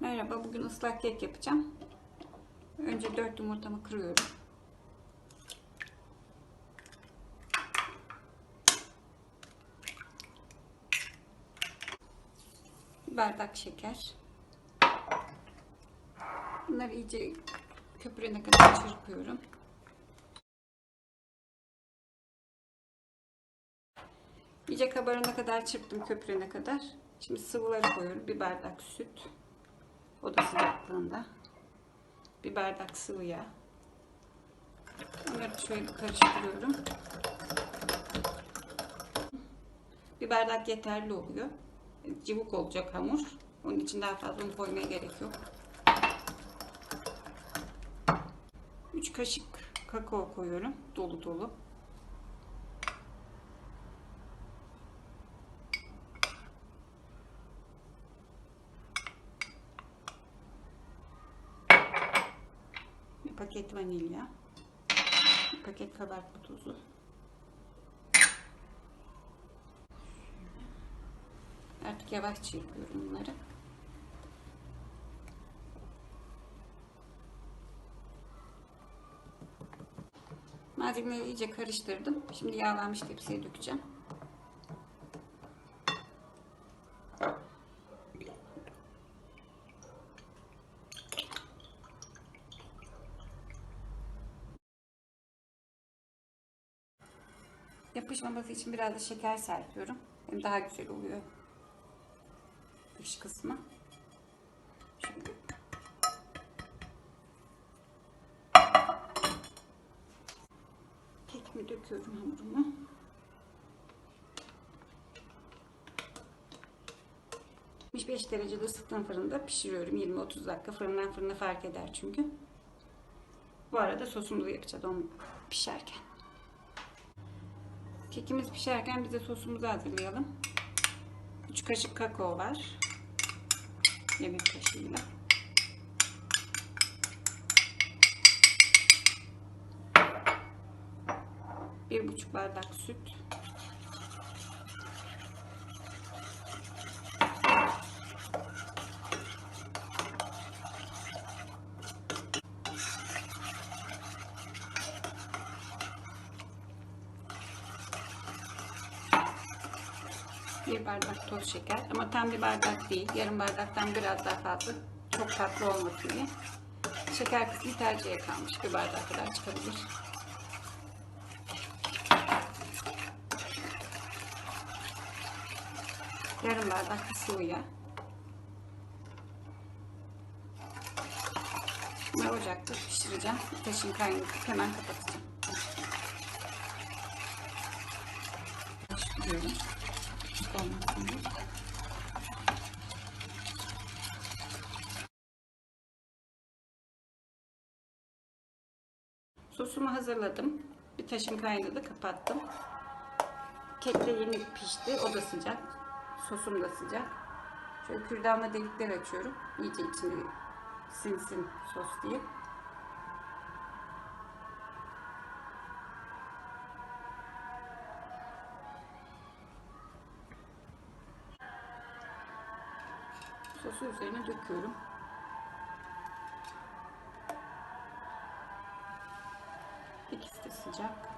Merhaba, bugün ıslak kek yapacağım. Önce 4 yumurtamı kırıyorum. Bir bardak şeker. Bunları iyice köpürene kadar çırpıyorum. İyice kabarana kadar çırptım köpürene kadar. Şimdi sıvıları koyuyorum. Bir bardak süt. Oda sıcaklığında. Bir bardak sıvı yağ. Bunları şöyle karıştırıyorum. Bir bardak yeterli oluyor. Cıvık olacak hamur. Onun için daha fazla un koymaya gerek yok. 3 kaşık kakao koyuyorum. Dolu dolu. Paket vanilya. Paket kabartma tozu. Artık yavaş çırpıyorum bunları. Malzemeleri iyice karıştırdım. Şimdi yağlanmış tepsiye dökeceğim. Yapışmaması için biraz da şeker serpiyorum. Hem daha güzel oluyor. Dış kısmı. Şimdi kekimi döküyorum hamurumu. ...75 derecede ısıttığım fırında pişiriyorum. 20-30 dakika fırından fırına fark eder çünkü. Bu arada sosumuzu yapacağız onu pişerken. Kekimiz pişerken biz de sosumuzu hazırlayalım. 3 kaşık kakao var. Yemek kaşığıyla. Bir buçuk bardak süt. Bir bardak toz şeker ama tam bir bardak değil. Yarım bardaktan biraz daha fazla. Çok tatlı olmasın diye. Şeker kısmı tercihe kalmış. Bir bardak kadar çıkabilir. Yarım bardak da sıvı yağ. Ve ocakta pişireceğim. Ateşin kaynatıp hemen kapatacağım. Sosumu hazırladım. Bir taşım kaynadı, kapattım. Kek de yeni pişti, o da sıcak. Sosum da sıcak. Şöyle kürdanla delikler açıyorum. İyice içine sinsin sos diye. Sosu üzerine döküyorum. İkisi de sıcak.